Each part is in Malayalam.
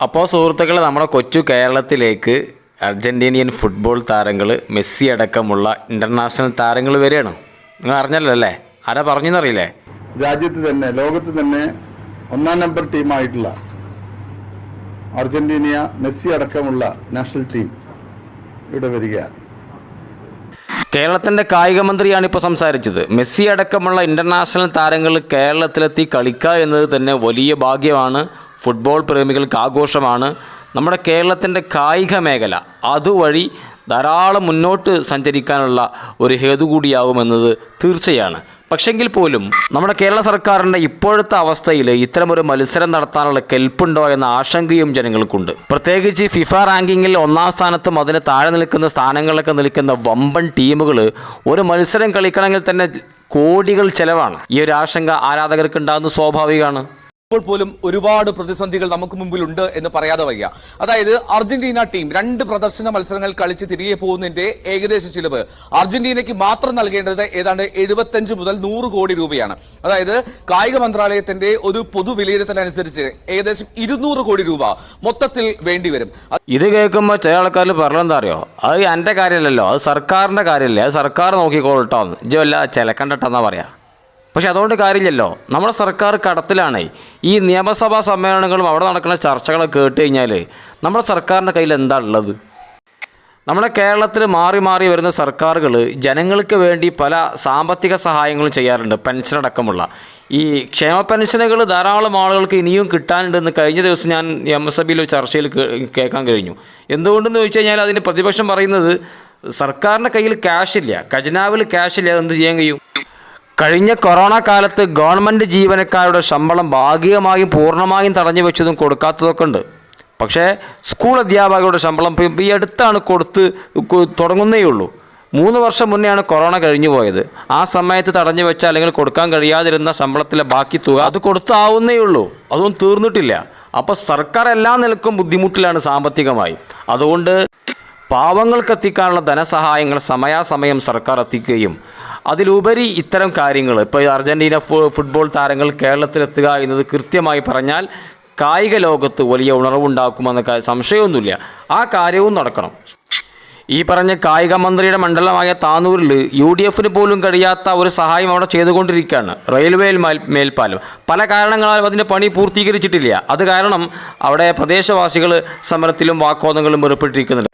അപ്പോൾ സുഹൃത്തുക്കളെ നമ്മുടെ കൊച്ചു കേരളത്തിലേക്ക് അർജന്റീനിയൻ ഫുട്ബോൾ താരങ്ങൾ മെസ്സി അടക്കമുള്ള ഇന്റർനാഷണൽ താരങ്ങൾ വരികയാണ്. നിങ്ങൾ അറിഞ്ഞല്ലോ അല്ലേ? ആരാ പറഞ്ഞെന്നറിയില്ലേ? രാജ്യത്ത് തന്നെ ലോകത്ത് തന്നെ ഒന്നാം നമ്പർ ടീമായിട്ടുള്ള അർജന്റീനിയ മെസ്സി അടക്കമുള്ള നാഷണൽ ടീം ഇവിടെ വരികയാണ്. കേരളത്തിന്റെ കായിക മന്ത്രിയാണ് ഇപ്പോൾ സംസാരിച്ചത്. മെസ്സി അടക്കമുള്ള ഇന്റർനാഷണൽ താരങ്ങൾ കേരളത്തിലെത്തി കളിക്കുക എന്നത് തന്നെ വലിയ ഭാഗ്യമാണ്. ഫുട്ബോൾ പ്രേമികൾക്ക് ആഘോഷമാണ്. നമ്മുടെ കേരളത്തിന്റെ കായിക മേഖല അതുവഴി ധാരാളം മുന്നോട്ട് സഞ്ചരിക്കാനുള്ള ഒരു ഹേതു കൂടിയാവുമെന്നത് തീർച്ചയാണ്. പക്ഷെങ്കിൽ പോലും നമ്മുടെ കേരള സർക്കാരിന്റെ ഇപ്പോഴത്തെ അവസ്ഥയിൽ ഇത്തരമൊരു മത്സരം നടത്താനുള്ള കെൽപ്പുണ്ടോ എന്ന ആശങ്കയും ജനങ്ങൾക്കുണ്ട്. പ്രത്യേകിച്ച് ഫിഫ റാങ്കിങ്ങിൽ ഒന്നാം സ്ഥാനത്തും അതിന് താഴെ നിൽക്കുന്ന സ്ഥാനങ്ങളിലൊക്കെ നിൽക്കുന്ന വമ്പൻ ടീമുകൾ ഒരു മത്സരം കളിക്കണമെങ്കിൽ തന്നെ കോടികൾ ചെലവാണ്. ഈ ഒരു ആശങ്ക ആരാധകർക്ക് ഉണ്ടാകുന്നത് സ്വാഭാവികമാണ്. ഇപ്പോൾ പോലും ഒരുപാട് പ്രതിസന്ധികൾ നമുക്ക് മുമ്പിൽ ഉണ്ട് എന്ന് പറയാതെ വയ്യ. അതായത് അർജന്റീന ടീം രണ്ട് പ്രദർശന മത്സരങ്ങൾ കളിച്ച് തിരികെ പോകുന്നതിന്റെ ഏകദേശ ചിലവ് അർജന്റീനയ്ക്ക് മാത്രം നൽകേണ്ടത് ഏതാണ്ട് എഴുപത്തഞ്ച് മുതൽ നൂറ് കോടി രൂപയാണ്. അതായത് കായിക മന്ത്രാലയത്തിന്റെ ഒരു പൊതു വിലയിരുത്തലനുസരിച്ച് ഏകദേശം ഇരുന്നൂറ് കോടി രൂപ മൊത്തത്തിൽ വേണ്ടിവരും ഇത് കേൾക്കുമ്പോൾ ചില ആൾക്കാർ പറഞ്ഞെന്താ അറിയോ? അത് എന്റെ കാര്യമല്ലല്ലോ. അത് സർക്കാരിന്റെ കാര്യമല്ലേ? അത് സർക്കാർ നോക്കിക്കോളട്ടോ. വല്ല ചിലക്കണ്ടട്ടെന്നാ പറയാ? പക്ഷെ അതുകൊണ്ട് കാര്യമില്ലല്ലോ. നമ്മുടെ സർക്കാർ കടത്തിലാണ് ഈ നിയമസഭാ സമ്മേളനങ്ങളും അവിടെ നടക്കുന്ന ചർച്ചകളൊക്കെ കേട്ട് കഴിഞ്ഞാൽ നമ്മുടെ സർക്കാരിന്റെ കയ്യിൽ എന്താ ഉള്ളത്? നമ്മുടെ കേരളത്തിൽ മാറി മാറി വരുന്ന സർക്കാരുകൾ ജനങ്ങൾക്ക് വേണ്ടി പല സാമ്പത്തിക സഹായങ്ങളും ചെയ്യാറുണ്ട്. പെൻഷൻ അടക്കമുള്ള. ഈ ക്ഷേമ പെൻഷനുകൾ ധാരാളം ആളുകൾക്ക് ഇനിയും കിട്ടാനുണ്ടെന്ന് കഴിഞ്ഞ ദിവസം ഞാൻ നിയമസഭയിൽ ഒരു ചർച്ചയിൽ കേൾക്കാൻ കഴിഞ്ഞു. എന്തുകൊണ്ടെന്ന് ചോദിച്ചു കഴിഞ്ഞാൽ അതിന്റെ പ്രതിപക്ഷം പറയുന്നത് സർക്കാരിന്റെ കയ്യിൽ ക്യാഷ് ഇല്ല. ഖജനാവിൽ ക്യാഷ് ഇല്ല. എന്ത് ചെയ്യാൻ കഴിയും? കഴിഞ്ഞ കൊറോണ കാലത്ത് ഗവൺമെന്റ് ജീവനക്കാരുടെ ശമ്പളം ഭാഗികമായും പൂർണമായും തടഞ്ഞു വെച്ചതും കൊടുക്കാത്തതൊക്കെ ഉണ്ട്. പക്ഷേ സ്കൂൾ അധ്യാപകരുടെ ശമ്പളം ഈ അടുത്താണ് കൊടുത്ത് തുടങ്ങുന്നേ ഉള്ളൂ. മൂന്ന് വർഷം മുന്നെയാണ് കൊറോണ കഴിഞ്ഞു പോയത്. ആ സമയത്ത് തടഞ്ഞു വെച്ച അല്ലെങ്കിൽ കൊടുക്കാൻ കഴിയാതിരുന്ന ശമ്പളത്തിലെ ബാക്കി തുക അത് കൊടുത്താവുന്നേ ഉള്ളൂ. അതൊന്നും തീർന്നിട്ടില്ല. അപ്പോൾ സർക്കാർ എല്ലാ നിലക്കും ബുദ്ധിമുട്ടിലാണ് സാമ്പത്തികമായി. അതുകൊണ്ട് പാവങ്ങൾക്ക് എത്തിക്കാനുള്ള ധനസഹായങ്ങൾ സമയാസമയം സർക്കാർ എത്തിക്കുകയും അതിലുപരി ഇത്തരം കാര്യങ്ങൾ ഇപ്പോൾ അർജന്റീന ഫുട്ബോൾ താരങ്ങൾ കേരളത്തിലെത്തുക എന്നത് കൃത്യമായി പറഞ്ഞാൽ കായിക ലോകത്ത് വലിയ ഉണർവുണ്ടാക്കുമെന്ന സംശയമൊന്നുമില്ല. ആ കാര്യവും നടക്കണം. ഈ പറഞ്ഞ കായിക മന്ത്രിയുടെ മണ്ഡലമായ താനൂരിൽ യു ഡി എഫിന് പോലും കഴിയാത്ത ഒരു സഹായം അവിടെ ചെയ്തുകൊണ്ടിരിക്കുകയാണ്. റെയിൽവേയിൽ മേൽപ്പാലം. പല കാരണങ്ങളാൽ അതിന്റെ പണി പൂർത്തീകരിച്ചിട്ടില്ല. അത് കാരണം അവിടെ പ്രദേശവാസികൾ സമരത്തിലും വാക്കോദങ്ങളും ഏർപ്പെട്ടിരിക്കുന്നുണ്ട്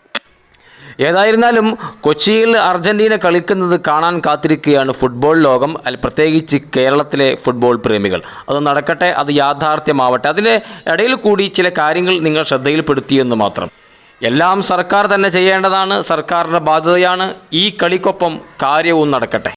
ഏതായിരുന്നാലും കൊച്ചിയിൽ അർജന്റീന കളിക്കുന്നത് കാണാൻ കാത്തിരിക്കുകയാണ് ഫുട്ബോൾ ലോകം പ്രത്യേകിച്ച് കേരളത്തിലെ ഫുട്ബോൾ പ്രേമികൾ. അത് നടക്കട്ടെ അത് യാഥാർത്ഥ്യമാവട്ടെ. അതിന്റെ ഇടയിൽ കൂടി ചില കാര്യങ്ങൾ നിങ്ങൾ ശ്രദ്ധയിൽപ്പെടുത്തിയെന്ന് മാത്രം. എല്ലാം സർക്കാർ തന്നെ ചെയ്യേണ്ടതാണ് സർക്കാരിന്റെ ബാധ്യതയാണ്. ഈ കളിക്കൊപ്പം കാര്യവും നടക്കട്ടെ.